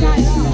ใจ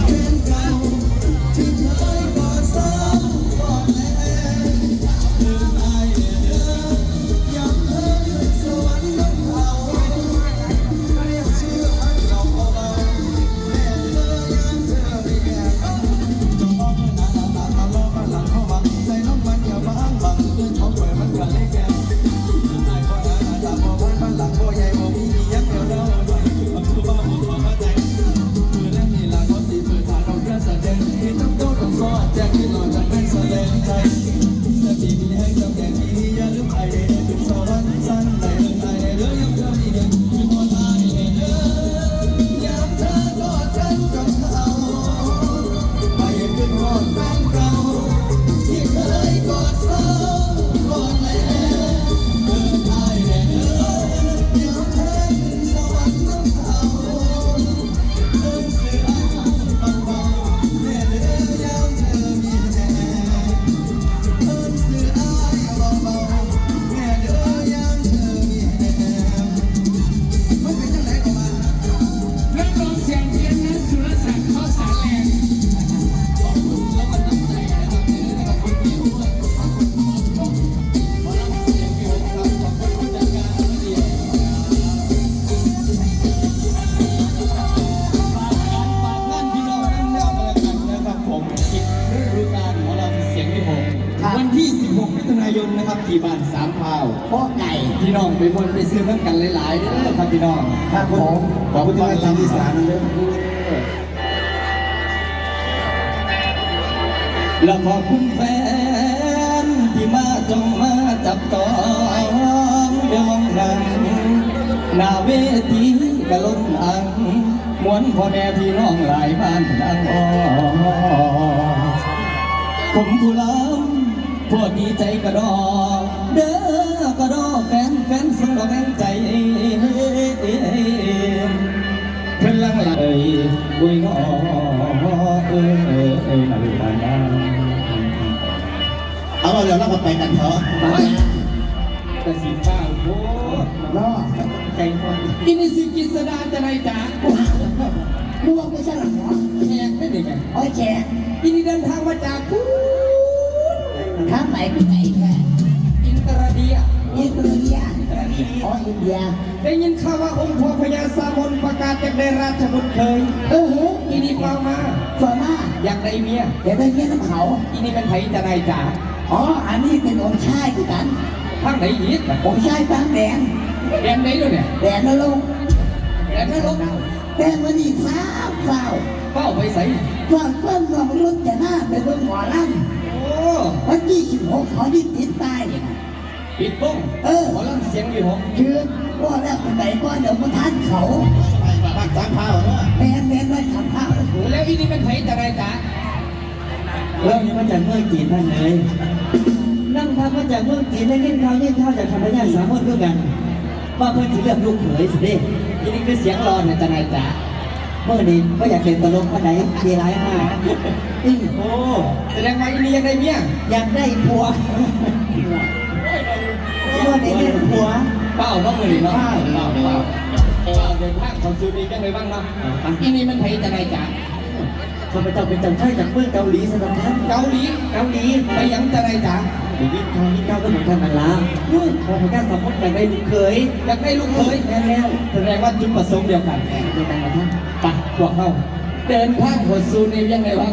วันายนนะครับที่บ้านสามพาวเพราะไก่พี่น้องไปบนไปซื้อเท่ำกันหลายๆเด้อครับพี่น้องครับผมขอบคุณที่ให้างที่สานเล้อและขอบคุณแฟนที่มาจองมาจับต้องเดี๋ยวนั่งหน้าเวทีกระล้นอังมวนพ่อแม่พี่น้องหลายบ้านทางอ้อผมผู้เล่า พวกดีใจกระดอเด้อกระดอแฟนแฟนส่งดอกแรงใจเพิ่อนลังไหลบุยน้อเอ้ยเอ้ยเอ้ยนาลูกบานนาเอาเราเดี๋ยวเราไปกันเถอะกระสีฟ้าโอ้รอใจคนอินิสิกิสดาจะไรจ๋าล่วงไม่ใช่หรอแขกไม่ได้ไงโอ้ยแขกอินี่เดินทางมาจากพู ทางไหนคือไหนแค่อินตราเดียอินเดียอ๋ออินเดีย ได้ยินข่าวว่าองค์พ่อพญาสามนประกาศจากได้ราชบุตรเคย เออเฮ้ยอีนี่ฟังมาส่วนมากอยากได้เมียเดี๋ยวไปเยี่ยน้ำเขาอีนี่เป็นไผจะได้จ๋าอ๋อ อันนี้เป็นองค์ชายคือกันทางไหนอีกองค์ชายบางแดงแดนไหนด้วยเนี่ยแดงนรกแดนนรกแดงมันอีกสามเฝ้าเป้าไปใส่ก่อนเพิ่มลงรถจะหน้าไปเบิ่งหมอลโอ้ำ วันที่สิบหกเขาที่ติดใต้เนี่ยนะปิดป้องเออหมอลำเสียงอยู่หกคือว่าแล้วคนไหนก็เดี๋ยวมาทันเขาบ้านสามพาวเนาะแมนแมนไว้ทำข้าวแล้วอีนี่เป็นไผจะได้จ๋าเรื่องนี้มาจากเมืองจีนท่านเลยนั่งทำมาจากเมืองจีนได้ยินข่าวยินข่าวจากธรรมญาติสามคนด้วยกันว่าเพิ่นสิเลือกลูกเขยสิเด้อีนี่คือเสียงรอนเนี่ยจะได้จ๋า เมื่อนี้ก็อยากเป็นตลกคนไหนมีร้ายมากอื้อโอ้แสดงว่าอีนี่ยังได้เมียอยากได้ผัวเมื่อนี้ได้ผัวเป้าต้องมือเนาะเป้าเป้าเป้าเดินทางของซูดีจังเลยบ้างเนาะอีนี่มันไผจะได้จ๋า ข้าพเจ้าเป็นเจ้าชายจากเมืองเกาหลีสนับท่านเกาหลีเกาหลีไปยังจะได้จ๋าได้ยินข่าวยินข่าวก็เหมือนกันนั่นละนู่นพอพญาสามคนอยากได้ลูกเขยอยากได้ลูกเคยแม่แล้วแสดงว่าจุดประสงค์เดียวกันเดียวกันนะท่านไปพวกเขาเดินทางหดซูนี่ยังไงบ้าง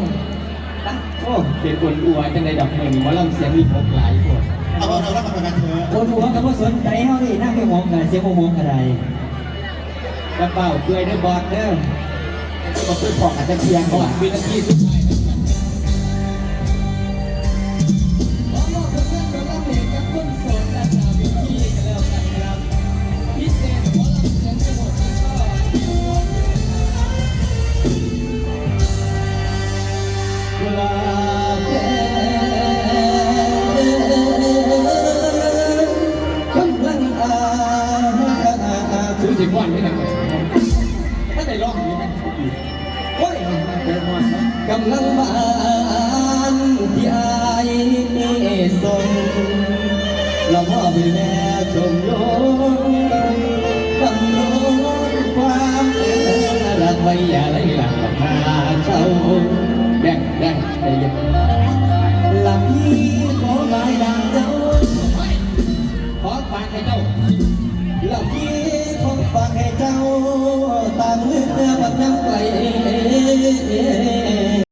ไปโอ้เป็นคนอัวจังไดดอกเงินหมอลำเสียงมีหกหลายคนเอาเราเราไปกันเถอะคนหัวกับว่าสนใจเฮาดินั่งไปมองกันเสียงมองกันอะไรกระเป๋าเกลือเด้อบอดเด้อ ก็คือของอาจจะเพียงบอดวินาทีสุดท้า กำลังบานที่อายมีส่งละพ่อพี่แม่ชมยงกำลังความรักไว้อย่าไรหลังกับมาเจ้า